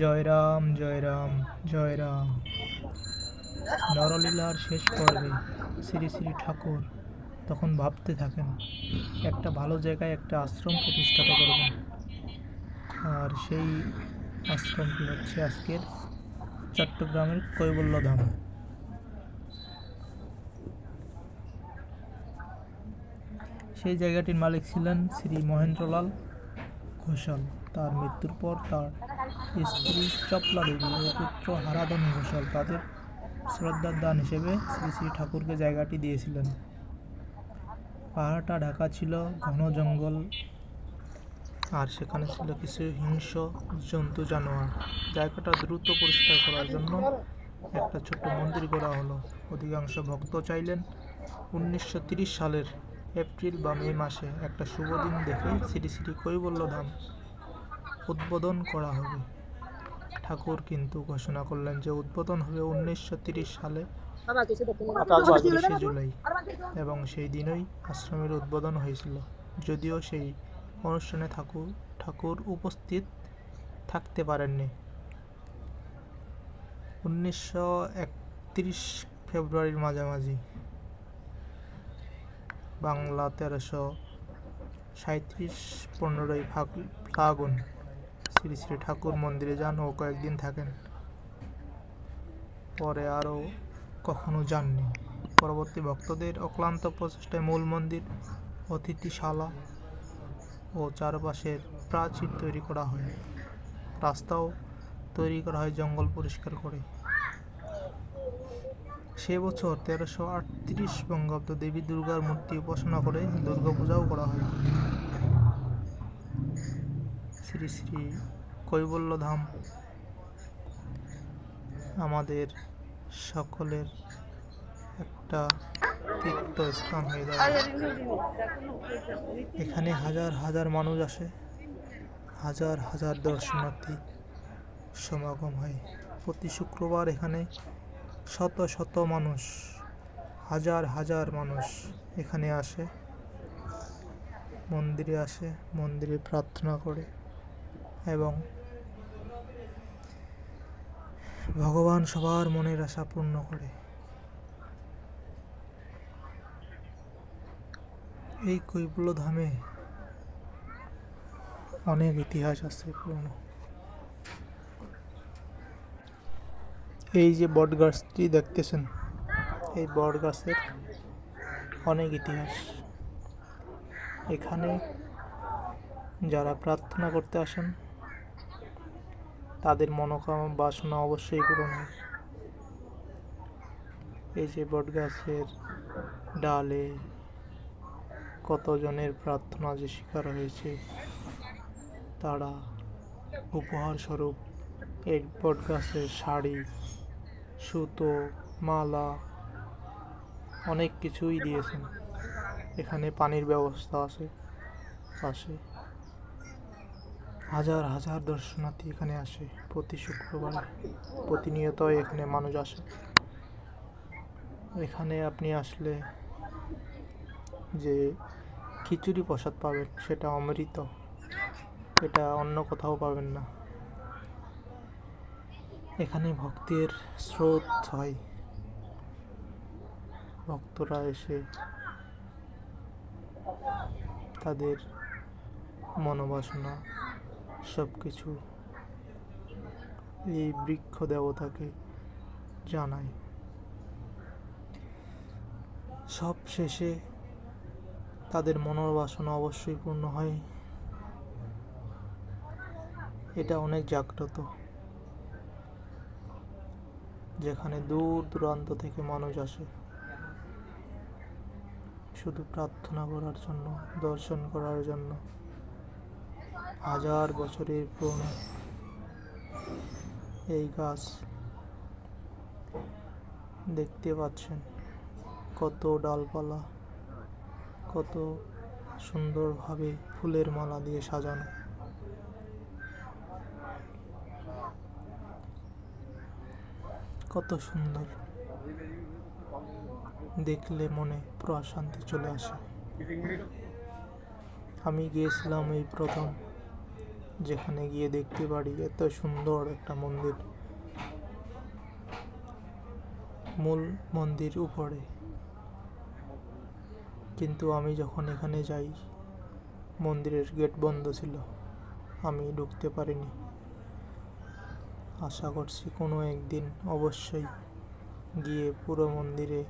জয় রাম জয় রাম জয় রাম নরলীলার শেষ পর্বে শ্রী শ্রী ঠাকুর তখন ভাবতে থাকেন, একটা ভালো জায়গায় একটা আশ্রম প্রতিষ্ঠাত করবেন। আর সেই আশ্রমটি হচ্ছে আজকের চট্টগ্রামের কৈবল্যধাম। সেই জায়গাটির মালিক ছিলেন শ্রী মহেন্দ্রলাল ঘোষাল। তার মৃত্যুর পর তার স্ত্রী চপলা দেবী ও পুত্র হারাধন ঘোষাল তাদের শ্রদ্ধার দান হিসেবে শ্রী শ্রী ঠাকুরকে জায়গাটি দিয়েছিলেন। পাহাড়টা ঢাকা ছিল, ঘন জঙ্গল, আর সেখানে ছিল কিছু হিংস্র জন্তু জানোয়ার। জায়গাটা দ্রুত পরিষ্কার করার জন্য একটা ছোট্ট মন্দির করা হলো। অধিকাংশ ভক্ত চাইলেন উনিশশো সালের এপ্রিল বা মে মাসে একটা শুভ দিন দেখে শ্রী শ্রী কৈবল্যধাম উদ্বোধন করা হবে। ঠাকুর কিন্তু ঘোষণা করলেন যে উদ্বোধন হবে উনিশশো সালে চব্বিশে জুলাই। এবং সেই দিনই আশ্রমের উদ্বোধন হয়েছিল। যদিও সেই অনুষ্ঠানে ঠাকুর ঠাকুর উপস্থিত থাকতে পারেননি। উনিশশো একত্রিশ ফেব্রুয়ারির মাঝামাঝি। বাংলা তেরোশো সাঁত্রিশ পনেরোই ফাগ- ফাগুন। শ্রী শ্রী ঠাকুর মন্দিরে যান ও কয়েকদিন থাকেন। পরে আরও কখনো যাননি। পরবর্তী ভক্তদের অক্লান্ত প্রচেষ্টায় মূল মন্দির, অতিথিশালা ও চারপাশের প্রাচীর তৈরি করা হয়। রাস্তাও তৈরি করা হয় জঙ্গল পরিষ্কার করে। সে বছর তেরোশো আটত্রিশ বঙ্গাব্দ দেবী দুর্গার মূর্তি উপাসনা করে দুর্গাপূজাও করা হয়। শ্রী শ্রী কৈবল্যধাম আমাদের সকলের একটা তীর্থস্থান হয়ে দাঁড়ায়। এখানে হাজার হাজার মানুষ আসে, হাজার হাজার দর্শনার্থী সমাগম হয়। প্রতি শুক্রবার এখানে শত শত মানুষ, হাজার হাজার মানুষ এখানে আসে, মন্দিরে আসে, মন্দিরে প্রার্থনা করে। এবং ভগবান সবার মনের আশা পূর্ণ করে। এই কৈবল্য ধামে অনেক ইতিহাস আছে পুরনো। এই যে বট গাছটি দেখতেছেন, এই বট গাছের অনেক ইতিহাস। এখানে যারা প্রার্থনা করতে আসেন তাদের মনোকামনা বাসনা অবশ্যই পূরণ হয়। এই যে বট গাছের ডালে কতজনের প্রার্থনা যে শিকার হয়েছে, তারা উপহার স্বরূপ এই বট গাছের শাড়ি, সুতো, মালা, অনেক কিছুই দিয়েছেন। এখানে পানির ব্যবস্থা আছে, পাশে হাজার হাজার দর্শনার্থী এখানে আসে। প্রতি শুক্রবার প্রতিনিয়ত এখানে মানুষ আসে। এখানে আপনি আসলে যে খিচুড়ি প্রসাদ পাবেন, সেটা অমৃত। এটা অন্য কোথাও পাবেন না। এখানে ভক্তের স্রোত হয়। ভক্তরা এসে তাদের মনোবাসনা সব কিছু এই বৃক্ষ দেবতাকে জানায়। সব শেষে তাদের মনোবাসনা অবশ্যই পূর্ণ হয়। এটা অনেক জাগ্রত। যেখানে দূর দূরান্ত থেকে মানুষ আসে। শুধু প্রার্থনা করার জন্য, দর্শন করার জন্য। হাজার বছরের পুরনো এই গাছ দেখতে পাচ্ছেন। কত ডালপালা, কত সুন্দরভাবে ফুলের মালা দিয়ে সাজানো। কত সুন্দর। দেখলে মনে প্রশান্তি চলে আসে। আমি গিয়েছিলাম এই প্রথম যেখানে গিয়ে দেখতে পারি এত সুন্দর একটা মন্দির। মূল মন্দির উপরে। কিন্তু আমি যখন এখানে যাই, মন্দিরের গেট বন্ধ ছিল। আমি ঢুকতে পারিনি। আশা করছি কোনো একদিন অবশ্যই গিয়ে পুরো মন্দিরে